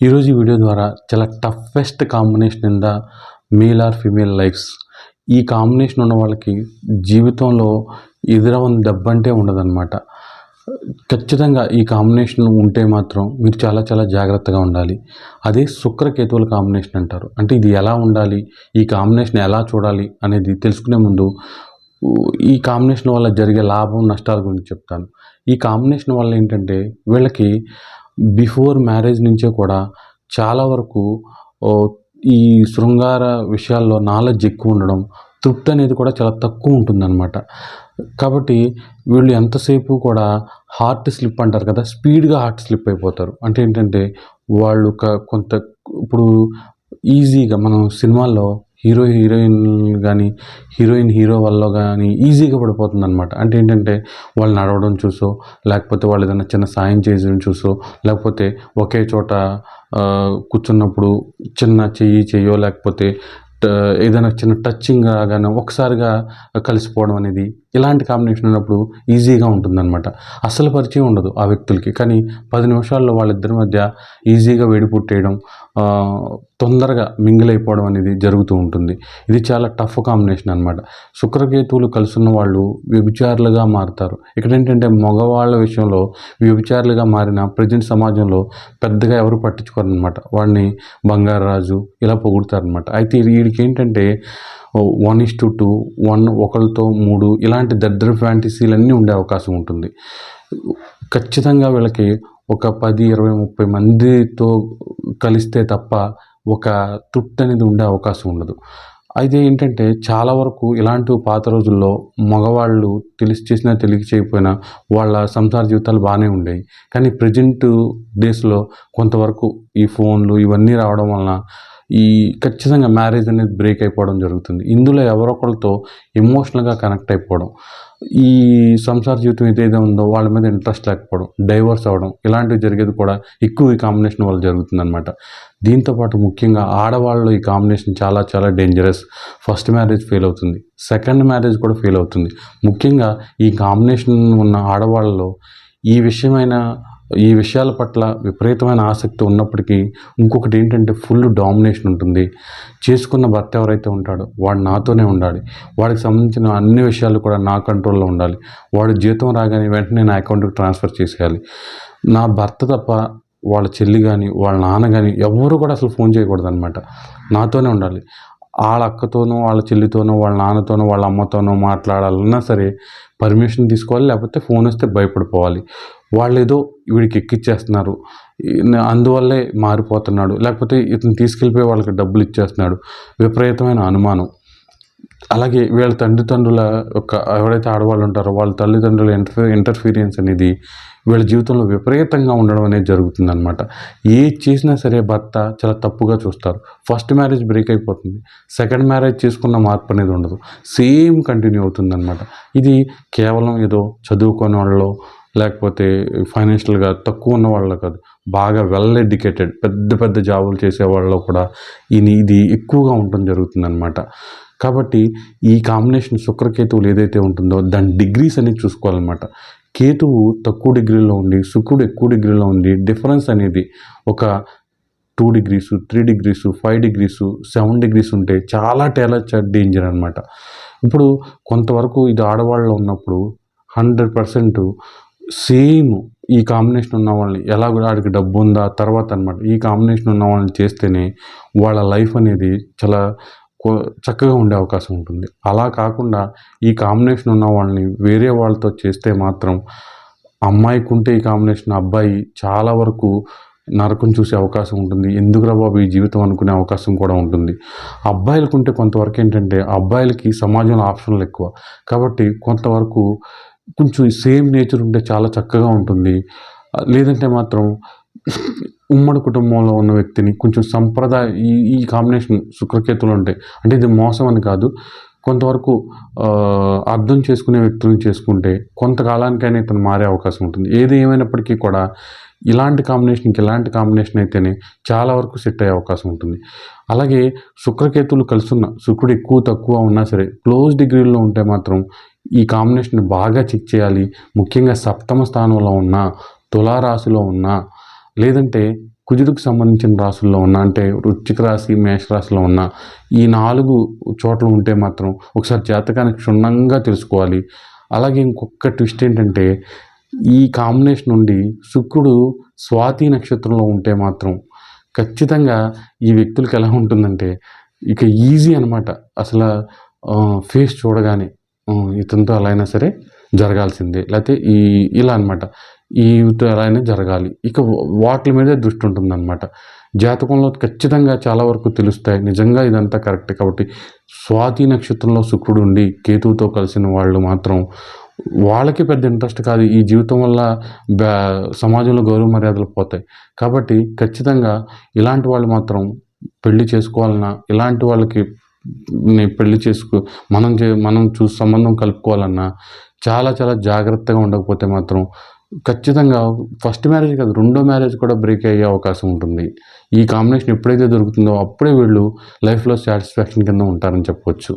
ఈరోజు వీడియో ద్వారా చాలా toughest combination in the male or female lifes ఈ కాంబినేషన్ ఉన్న వాళ్ళకి జీవితంలో ఎదురవని దెబ్బ అంటే ఉండదన్నమాట. ఖచ్చితంగా ఈ కాంబినేషన్ ఉంటే మాత్రం మీరు చాలా చాలా జాగ్రత్తగా ఉండాలి. అదే శుక్రకేతువుల కాంబినేషన్ అంటారు. అంటే ఇది ఎలా ఉండాలి? ఈ కాంబినేషన్ ఎలా చూడాలి? అనేది తెలుసుకునే ముందు ఈ కాంబినేషన్ వల్ల జరిగే లాభం నష్టాల గురించి చెప్తాను. ఈ కాంబినేషన్ వల్ల ఏంటంటే వీళ్ళకి బిఫోర్ మ్యారేజ్ నుంచే కూడా చాలా వరకు ఈ శృంగార విషయాల్లో నాలెడ్జ్ ఎక్కువ ఉండడం తృప్తి అనేది కూడా చాలా తక్కువ ఉంటుందన్నమాట. కాబట్టి వీళ్ళు ఎంతసేపు కూడా హార్ట్ స్లిప్ అంటారు కదా స్పీడ్గా హార్ట్ స్లిప్ అయిపోతారు. అంటే ఏంటంటే వాళ్ళు కొంత ఇప్పుడు ఈజీగా మనం సినిమాల్లో హీరో హీరోయిన్ కానీ హీరోయిన్ హీరో వల్ల కానీ ఈజీగా పడిపోతుంది అనమాట అంటే ఏంటంటే వాళ్ళు నడవడం చూసో లేకపోతే వాళ్ళు ఏదైనా చిన్న సాయం చేయడం చూసో లేకపోతే ఒకే చోట కూర్చున్నప్పుడు చిన్న చెయ్యి చెయ్యో లేకపోతే ఏదైనా చిన్న టచ్చింగ్ కానీ ఒకసారిగా కలిసిపోవడం అనేది ఇలాంటి కాంబినేషన్ ఉన్నప్పుడు ఈజీగా ఉంటుందన్నమాట. అసలు పరిచయం ఉండదు ఆ వ్యక్తులకి. కానీ పది నిమిషాల్లో వాళ్ళిద్దరి మధ్య ఈజీగా వేడి పుట్టేయడం తొందరగా మింగిల్ అయిపోవడం అనేది జరుగుతూ ఉంటుంది. ఇది చాలా టఫ్ కాంబినేషన్ అనమాట శుక్రకేతువులు కలుసున్న వాళ్ళు వ్యభిచారులుగా మారుతారు. ఇక్కడ ఏంటంటే మగవాళ్ళ విషయంలో వ్యభిచారులుగా మారిన ప్రజెంట్ సమాజంలో పెద్దగా ఎవరు పట్టించుకోరు అనమాట వాడిని బంగారాజు ఇలా పొగుడతారనమాట అయితే వీడికి ఏంటంటే one is to two one ఒకరితో మూడు ఇలాంటి దరిద్ర ఫ్యాంటసీలన్నీ ఉండే అవకాశం ఉంటుంది. ఖచ్చితంగా వీళ్ళకి ఒక పది ఇరవై ముప్పై మందితో కలిస్తే తప్ప ఒక తృప్తి అనేది ఉండే అవకాశం ఉండదు. అయితే ఏంటంటే చాలా వరకు ఇలాంటి పాత రోజుల్లో మగవాళ్ళు తెలిసి చేసినా తెలియక చేయకపోయినా వాళ్ళ సంసార జీవితాలు బాగానే ఉండేవి. కానీ ప్రజెంట్ డేస్లో కొంతవరకు ఈ ఫోన్లు ఇవన్నీ రావడం వలన ఈ ఖచ్చితంగా మ్యారేజ్ అనేది బ్రేక్ అయిపోవడం జరుగుతుంది. ఇందులో ఎవరొకరితో ఎమోషనల్గా కనెక్ట్ అయిపోవడం ఈ సంసార జీవితం ఏదైతే ఉందో వాళ్ళ మీద ఇంట్రెస్ట్ లేకపోవడం డైవర్స్ అవ్వడం ఇలాంటివి జరిగేది కూడా ఎక్కువ ఈ కాంబినేషన్ వల్ల జరుగుతుందనమాట దీంతోపాటు ముఖ్యంగా ఆడవాళ్ళు ఈ కాంబినేషన్ చాలా చాలా డేంజరస్. ఫస్ట్ మ్యారేజ్ ఫెయిల్ అవుతుంది సెకండ్ మ్యారేజ్ కూడా ఫెయిల్ అవుతుంది. ముఖ్యంగా ఈ కాంబినేషన్ ఉన్న ఆడవాళ్ళలో ఈ విషయమైన ఈ విషయాల పట్ల విపరీతమైన ఆసక్తి ఉన్నప్పటికీ ఇంకొకటి ఏంటంటే ఫుల్ డామినేషన్ ఉంటుంది. చేసుకున్న భర్త ఎవరైతే ఉంటాడో వాడు నాతోనే ఉండాలి. వాడికి సంబంధించిన అన్ని విషయాలు కూడా నా కంట్రోల్లో ఉండాలి. వాడు జీతం రాగానే వెంటనే నా అకౌంట్కి ట్రాన్స్ఫర్ చేసేయాలి. నా భర్త తప్ప వాళ్ళ చెల్లి కానీ వాళ్ళ నాన్న కానీ ఎవరు కూడా అసలు ఫోన్ చేయకూడదు అనమాట నాతోనే ఉండాలి. వాళ్ళ అక్కతోనో వాళ్ళ చెల్లితోనో వాళ్ళ నాన్నతోనో వాళ్ళ అమ్మతోనో మాట్లాడాలన్నా సరే పర్మిషన్ తీసుకోవాలి. లేకపోతే ఫోన్ వస్తే భయపడిపోవాలి. వాళ్ళు ఏదో వీడికి ఎక్కిచ్చేస్తున్నారు. అందువల్లే మారిపోతున్నాడు. లేకపోతే ఇతను తీసుకెళ్ళిపోయి వాళ్ళకి డబ్బులు ఇచ్చేస్తున్నాడు. విపరీతమైన అనుమానం. అలాగే వీళ్ళ తల్లిదండ్రుల యొక్క ఎవరైతే ఆడవాళ్ళు ఉంటారో వాళ్ళ తల్లిదండ్రుల ఇంటర్ఫీ ఇంటర్ఫీరియన్స్ అనేది వీళ్ళ జీవితంలో విపరీతంగా ఉండడం అనేది జరుగుతుందనమాట ఏ చేసినా సరే భర్త చాలా తప్పుగా చూస్తారు. ఫస్ట్ మ్యారేజ్ బ్రేక్ అయిపోతుంది. సెకండ్ మ్యారేజ్ చేసుకున్న మార్పు అనేది ఉండదు. సేమ్ కంటిన్యూ అవుతుందన్నమాట. ఇది కేవలం ఏదో చదువుకోని వాళ్ళలో లేకపోతే ఫైనాన్షియల్గా తక్కువ ఉన్న వాళ్ళలో కాదు బాగా వెల్ ఎడ్యుకేటెడ్ పెద్ద పెద్ద జాబులు చేసే వాళ్ళలో కూడా ఇది ఇది ఎక్కువగా ఉండటం జరుగుతుందన్నమాట. కాబట్టి ఈ కాంబినేషన్ శుక్రకేతువులు ఏదైతే ఉంటుందో దాని డిగ్రీస్ అనేది చూసుకోవాలన్నమాట. కేతువు తక్కువ డిగ్రీలో ఉండి శుక్రుడు ఎక్కువ డిగ్రీలో ఉండి డిఫరెన్స్ అనేది ఒక two degrees three degrees five degrees seven degrees ఉంటే చాలా టేలర్ డేంజర్ అనమాట ఇప్పుడు కొంతవరకు ఇది ఆడవాళ్ళలో ఉన్నప్పుడు హండ్రెడ్ పర్సెంట్ సేమ్ ఈ కాంబినేషన్ ఉన్న వాళ్ళని ఎలా కూడా ఆడికి డబ్బు ఉందా తర్వాత అనమాట ఈ కాంబినేషన్ ఉన్న వాళ్ళని చేస్తేనే వాళ్ళ లైఫ్ అనేది చాలా కో- చక్కగా ఉండే అవకాశం ఉంటుంది. అలా కాకుండా ఈ కాంబినేషన్ ఉన్న వాళ్ళని వేరే వాళ్ళతో చేస్తే మాత్రం అమ్మాయికి ఉంటే ఈ కాంబినేషన్ అబ్బాయి చాలా వరకు నరకం చూసే అవకాశం ఉంటుంది. ఎందుకురా బాబు ఈ జీవితం అనుకునే అవకాశం కూడా ఉంటుంది. అబ్బాయిలకు ఉంటే కొంతవరకు ఏంటంటే అబ్బాయిలకి సమాజంలో ఆప్షన్లు ఎక్కువ. కాబట్టి కొంతవరకు కొంచెం సేమ్ నేచర్ ఉంటే చాలా చక్కగా ఉంటుంది. లేదంటే మాత్రం ఉమ్మడి కుటుంబంలో ఉన్న వ్యక్తిని కొంచెం సంప్రదాయ ఈ ఈ కాంబినేషన్ శుక్రకేతులు ఉంటాయి. అంటే ఇది మోసం అని కాదు. కొంతవరకు అర్థం చేసుకునే వ్యక్తులను చేసుకుంటే కొంతకాలానికైనా ఇతను మారే అవకాశం ఉంటుంది. ఏది ఏమైనప్పటికీ కూడా ఇలాంటి కాంబినేషన్కి ఇలాంటి కాంబినేషన్ అయితేనే చాలా వరకు సెట్ అయ్యే అవకాశం ఉంటుంది. అలాగే శుక్రకేతువులు కలుసున్న శుక్రుడు ఎక్కువ తక్కువ ఉన్నా సరే క్లోజ్ డిగ్రీలో ఉంటే మాత్రం ఈ కాంబినేషన్ బాగా చెక్ చేయాలి. ముఖ్యంగా సప్తమ స్థానంలో ఉన్న తులారాశిలో ఉన్న లేదంటే కుజుడికి సంబంధించిన రాశుల్లో ఉన్న అంటే వృచ్చిక రాశి మేషరాశిలో ఉన్న ఈ నాలుగు చోట్ల ఉంటే మాత్రం ఒకసారి జాతకానికి క్షుణ్ణంగా తెలుసుకోవాలి. అలాగే ఇంకొక ట్విస్ట్ ఏంటంటే ఈ కాంబినేషన్ నుండి శుక్రుడు స్వాతి నక్షత్రంలో ఉంటే మాత్రం ఖచ్చితంగా ఈ వ్యక్తులకి ఎలా ఉంటుందంటే ఇక ఈజీ అనమాట అసలు ఫేస్ చూడగానే ఇతనితో ఎలా అయినా సరే జరగాల్సిందే. లేకపోతే ఈ ఇలా అనమాట ఈతో ఎలా అయినా జరగాలి. ఇక వాటి మీదే దృష్టి ఉంటుందన్నమాట. జాతకంలో ఖచ్చితంగా చాలా వరకు తెలుస్తాయి. నిజంగా ఇదంతా కరెక్ట్ కాబట్టి స్వాతి నక్షత్రంలో శుక్రుడు ఉండి కేతువుతో కలిసిన వాళ్ళు మాత్రం వాళ్ళకి పెద్ద ఇంట్రెస్ట్ కాదు. ఈ జీవితం వల్ల బ్యా సమాజంలో గౌరవ మర్యాదలు పోతాయి. కాబట్టి ఖచ్చితంగా ఇలాంటి వాళ్ళు మాత్రం పెళ్ళి చేసుకోవాలన్నా ఇలాంటి వాళ్ళకి పెళ్ళి చేసుకో మనం చే మనం చూసి సంబంధం కలుపుకోవాలన్నా చాలా చాలా జాగ్రత్తగా ఉండకపోతే మాత్రం ఖచ్చితంగా ఫస్ట్ మ్యారేజ్ కాదు రెండో మ్యారేజ్ కూడా బ్రేక్ అయ్యే అవకాశం ఉంటుంది. ఈ కాంబినేషన్ ఎప్పుడైతే దొరుకుతుందో అప్పుడే వీళ్ళు లైఫ్లో సాటిస్ఫాక్షన్ కింద ఉంటారని చెప్పవచ్చు